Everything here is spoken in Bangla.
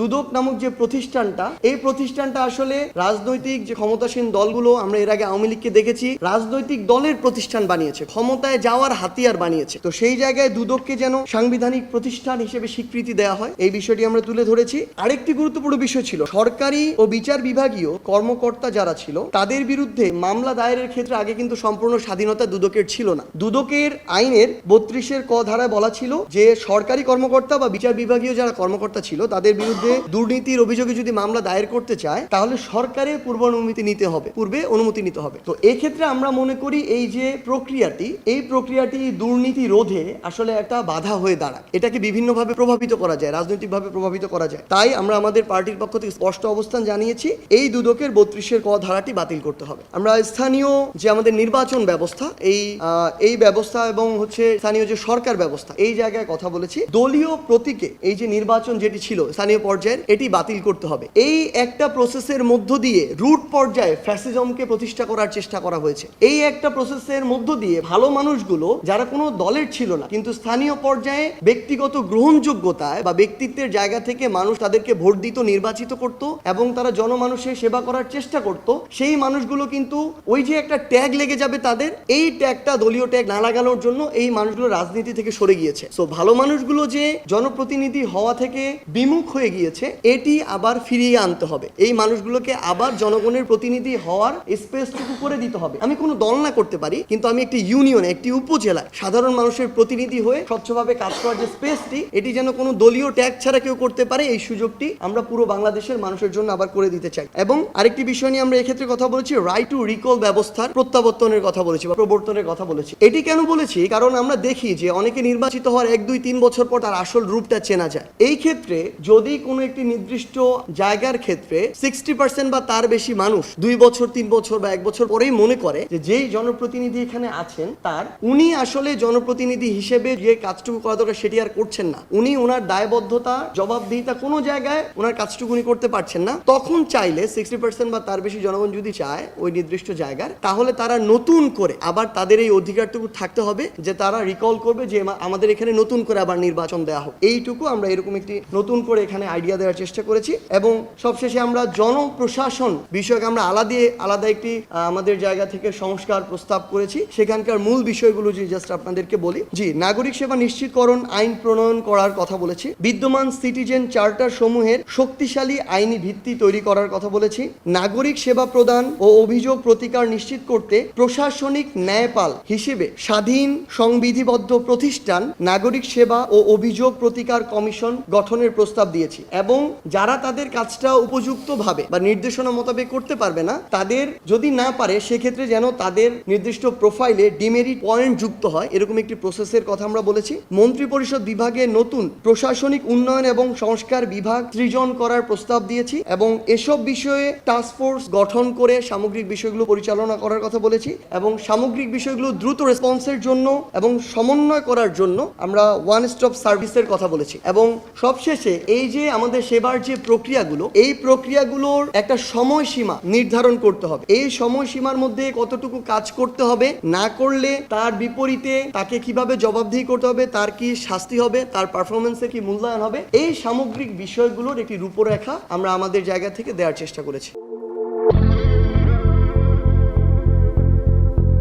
দুদক নামক যে প্রতিষ্ঠানটা, এই প্রতিষ্ঠানটা আসলে রাজনৈতিক যে ক্ষমতাসীন দলগুলো, আমরা এর আগে আওয়ামী লীগকে দেখেছি, রাজনৈতিক দলের প্রতিষ্ঠান বানিয়েছে, ক্ষমতায় যাওয়ার হাতিয়ার বানিয়েছে। তো সেই জায়গায় দুদককে যেন সাংবিধানিক প্রতিষ্ঠান হিসেবে স্বীকৃতি দেওয়া হয়, এই বিষয়টি আমরা তুলে ধরেছি। আরেকটি গুরুত্বপূর্ণ বিষয় ছিল, সরকারি ও বিচার বিভাগীয় কর্মকর্তা যারা ছিল, তাদের বিরুদ্ধে মামলা দায়েরের ক্ষেত্রে আগে কিন্তু সম্পূর্ণ স্বাধীনতা দুদকের ছিল না। দুদকের আইনের বত্রিশের ক ধারায় বলা ছিল যে, সরকারি কর্মকর্তা বা বিচার বিভাগীয় যারা কর্মকর্তা ছিল, তাদের বিরুদ্ধে দুর্নীতির অভিযোগে যদি মামলা দায়ের করতে চায়, তাহলে সরকারের পূর্ব অনুমতি নিতে হবে, পূর্বে অনুমতি নিতে হবে। তো এক্ষেত্রে আমরা মনে করি এই যে প্রক্রিয়াটি, এই প্রক্রিয়াটি দুর্নীতি রোধে আসলে একটা বাধা হয়ে দাঁড়ায়। এটাকে বিভিন্নভাবে প্রভাবিত করা যায়, রাজনৈতিকভাবে প্রভাবিত করা যায়। তাই আমরা আমাদের পার্টির পক্ষ থেকে স্পষ্ট অবস্থান জানিয়েছি, এই দুদকের বত্রিশের ক ধারাটি বাতিল করতে হবে। আমরা স্থানীয় যে আমাদের নির্বাচন ব্যবস্থা, এই এই ব্যবস্থা এবং হচ্ছে স্থানীয় যে সরকার ব্যবস্থা, এই জায়গায় কথা বলেছি। দলীয় প্রতীকে এই যে নির্বাচন যেটি ছিল, স্থানীয় পর্যায়ের এটি বাতিল করতে হবে। এই একটা প্রসেসের মধ্য দিয়ে রুট পর্যায়ে ফ্যাসিজমকে প্রতিষ্ঠা করার চেষ্টা করা হয়েছে। এই একটা প্রসেসের মধ্য দিয়ে ভালো মানুষগুলো, যারা কোনো দলের ছিল না, কিন্তু স্থানীয় পর্যায়ে ব্যক্তিগত গ্রহণযোগ্যতায় বা ব্যক্তিত্বের জায়গা থেকে মানুষ তাদেরকে ভোট দিত, নির্বাচিত করত এবং তারা জনমানুষের সেবা করার চেষ্টা করত, সেই মানুষগুলো কিন্তু ওই যে একটা ট্যাগ লেগে যাবে তাদের, এই ট্যাগটা দলীয় ট্যাগ না লাগানোর জন্য এই মানুষগুলো রাজনীতি থেকে সরে গিয়েছে। সো ভালো মানুষগুলো যে জনপ্রতিনিধি হওয়া থেকে বিমুখ হয়ে গিয়েছে এটি আবার ফিরিয়ে আনতে হবে। এই মানুষগুলোকে আবার জনগণের প্রতিনিধি হওয়ার স্পেসটুকু করে দিতে হবে। আমি কোনো দল না করতে পারি, কিন্তু আমি একটি ইউনিয়নে, একটি উপজেলায় সাধারণ মানুষের প্রতিনিধি হয়ে স্বচ্ছভাবে কাজ করার যে স্পেসটি, এটি যেন কোনো দলীয় ট্যাগ ছাড়া কেউ করতে পারে, এই সুযোগটি আমরা পুরো বাংলাদেশের মানুষের জন্য আবার করে দিতে চাই। এবং আরেকটি বিষয় নিয়ে আমরা এক্ষেত্রে কথা বলেছি রাইট টু রিকল ব্যবস্থার প্রত্যাবর্তনের কথা বলেছি বা প্রবর্তনের কথা বলেছি। এটি কেন বলেছি? কারণ আমরা দেখি যে অনেকে নির্বাচিত হওয়ার এক, দুই, তিন বছর পর তার আসল রূপটা চেনা যায়। এই ক্ষেত্রে যদি কোনো একটি নির্দিষ্ট জায়গার ক্ষেত্রে সিক্সটি পার্সেন্ট বা তার বেশি মানুষ দুই বছর, তিন বছর বা এক বছর পরেই মনে করে যে যেই জনপ্রতিনিধি এখানে আছেন তার, উনি আসলে জনপ্রতিনিধি হিসেবে যে কাজটুকু করা দরকার সেটি আর করছেন না। উনি ওনার দায়বদ্ধতা, জবাবদিহিতা কোনো জায়গায় ওনার কাজটুকু উনি করতে পারছেন না। তখন চাইলে সিক্সটি পার্সেন্ট বা তার বেশি জনগণ যদি চায় ওই নির্দিষ্ট জায়গার, তাহলে তারা নতুন করে আবার তাদের এই অধিকারটুকু থাকতে হবে যে তারা রিকল করবে যে আমাদের এখানে নতুন করে আবার নির্বাচন দেওয়া হোক। এইটুকু আমরা এরকম একটি নতুন করে এখানে আইডিয়া দেওয়ার চেষ্টা করেছি এবং সবশেষে আমরা জনপ্রশাসন বিষয়কে আমরা আলাদা আলাদা একটি আমাদের জায়গা থেকে সংস্কার প্রস্তাব করেছি। সেখানকার মূল বিষয়গুলো যে জাস্ট আপনাদেরকে বলি। জি, নাগরিক সেবা নিশ্চিতকরণ, আইন প্রণয়ন করার কথা বলেছি। বিদ্যমান সিটিজেন চার্টার সমূহের শক্তিশালী আইনি ভিত্তি তৈরি করার কথা বলেছি। নাগরিক সেবা প্রদান ও অভিযোগ প্রতিকার নিশ্চিত করতে প্রশাসনিক ন্যায়পাল হিসেবে স্বাধীন সংবিধিবদ্ধ প্রতিষ্ঠান, নাগরিক সেবা ও অভিযোগ প্রতিকার কমিশন গঠনের প্রস্তাব দিয়েছি। এবং যারা তাদের কাজটা উপযুক্তভাবে বা নির্দেশনা মোতাবেক করতে পারবে না, তাদের যদি না পারে, সেক্ষেত্রে যেন তাদের নির্দিষ্ট প্রোফাইলে ডিমেরিট পয়েন্ট যুক্ত হয়। এরকম একটি প্রসেসের কথা আমরা বলেছি। মন্ত্রী পরিষদ বিভাগে নতুন প্রশাসনিক উন্নয়ন এবং সংস্কার বিভাগ সৃজন করার প্রস্তাব দিয়েছি এবং এসব বিষয়ে টাস্ক ফোর্স গঠন করে সামগ্রিক বিষয়গুলো পরিচালনা করার কথা বলেছি এবং সামগ্রিক বিষয়গুলো দ্রুত রেসপন্সের জন্য এবং সমন্বয় করার জন্য আমরা ওয়ান স্টপ সার্ভিসের কথা বলেছি। এবং সবশেষে এই যে আমাদের সেবার যে প্রক্রিয়াগুলো, এই প্রক্রিয়াগুলোর একটা সময়সীমা নির্ধারণ করতে হবে। এই সময়সীমার মধ্যে কতটুকু কাজ করতে হবে, না করলে তার বিপরীতে তাকে কীভাবে জবাবদিহি করতে হবে, তার কি শাস্তি হবে, তার পারফরমেন্সে কি মূল্যায়ন হবে, এই সামগ্রিক বিষয়গুলোর একটি রূপরেখা আমরা আমাদের জায়গা থেকে দেওয়ার চেষ্টা করেছি।